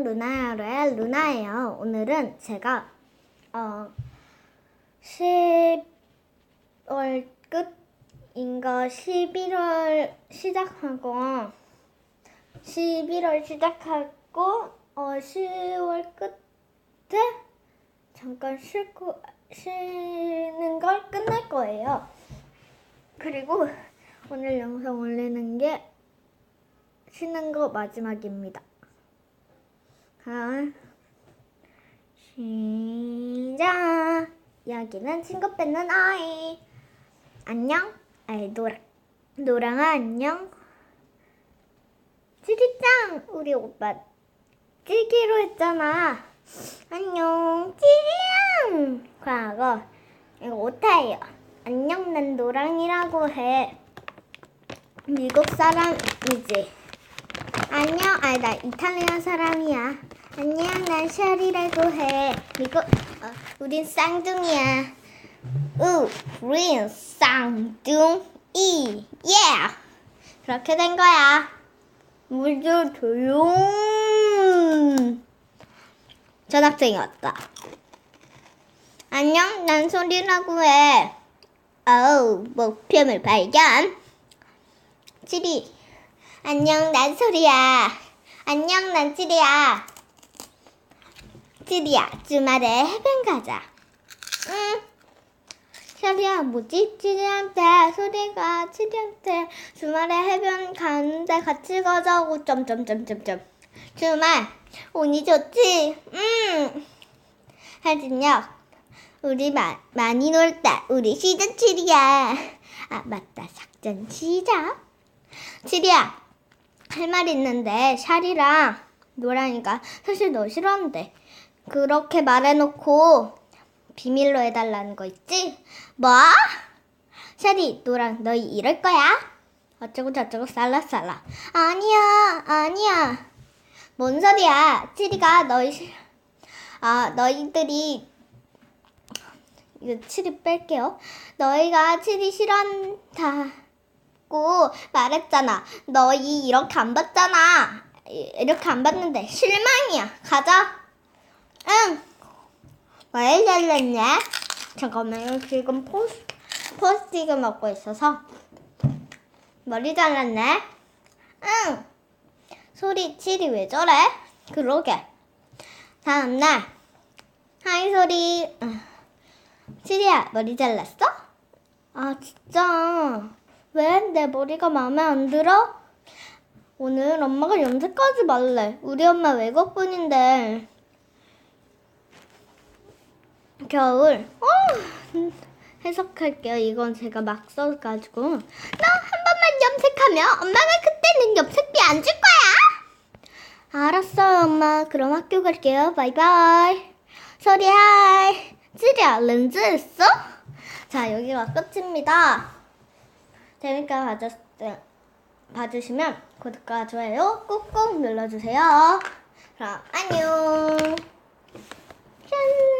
안녕 루나야로의 루나예요. 오늘은 제가 어 10월 끝인가 11월 시작하고 11월 시작하고 어 10월 끝에 잠깐 쉬고 쉬는 걸 끝낼 거예요. 그리고 오늘 영상 올리는 게 쉬는 거 마지막입니다. 자, 시작. 여기는 친구 뺏는 아이. 안녕. 아이 노랑. 노랑아 안녕. 찌리짱 우리 오빠 찌기로 했잖아. 안녕 찌리양. 과거 이거 오타예요. 안녕 난 노랑이라고 해. 미국 사람이지. 안녕, 아니 나 이탈리아 사람이야. 안녕, 난 샤리라고 해. 미국, 어, 우린 쌍둥이야. 우, 우린 쌍둥이, 예. 그렇게 된 거야. 모두 조용. 전학생이 왔다. 안녕, 난 소리라고 해. 어우, 목표물 발견. 찌리. 안녕, 난 소리야. 안녕, 난 찌리야. 찌리야, 주말에 해변 가자. 응. 샤리야, 뭐지? 찌리한테, 소리가 찌리한테 주말에 해변 가는데 같이 가자고, 점점점점점. 주말, 운이 좋지? 응. 하진혁, 우리 마, 많이 놀다. 우리 시즌 7이야. 아, 맞다. 작전 시작. 칠이야, 할말 있는데 샤리랑 노랑이가 사실 너 싫어한대. 그렇게 말해놓고 비밀로 해달라는 거 있지? 뭐? 샤리, 노랑 너희 이럴 거야? 어쩌고 저쩌고 살라살라. 아니야, 아니야. 뭔 소리야? 칠이가 너희 싫... 아, 너희들이 이거 칠이 뺄게요. 너희가 칠이 싫어한다. 고 말했잖아. 너희 이렇게 안 봤잖아. 이렇게 안 봤는데 실망이야. 가자. 응. 왜 잘랐냐? 잠깐만요. 지금 포스, 포스틱을 먹고 있어서 머리 잘랐네. 응. 소리 칠이 왜 저래? 그러게. 다음날 하이 소리. 칠이야 머리 잘랐어? 아 진짜. 왜? 내 머리가 마음에 안 들어? 오늘 엄마가 염색하지 말래. 우리 엄마 외국분인데. 겨울. 어, 해석할게요. 이건 제가 막 써가지고. 너 한 번만 염색하면 엄마가 그때는 염색비 안 줄 거야. 알았어요, 엄마. 그럼 학교 갈게요. 바이바이. 소리 하이. 찌리야, 렌즈 했어? 자, 여기가 끝입니다. 재밌게 봐줬, 봐주시면 구독과 좋아요 꾹꾹 눌러주세요. 그럼 안녕. 짠.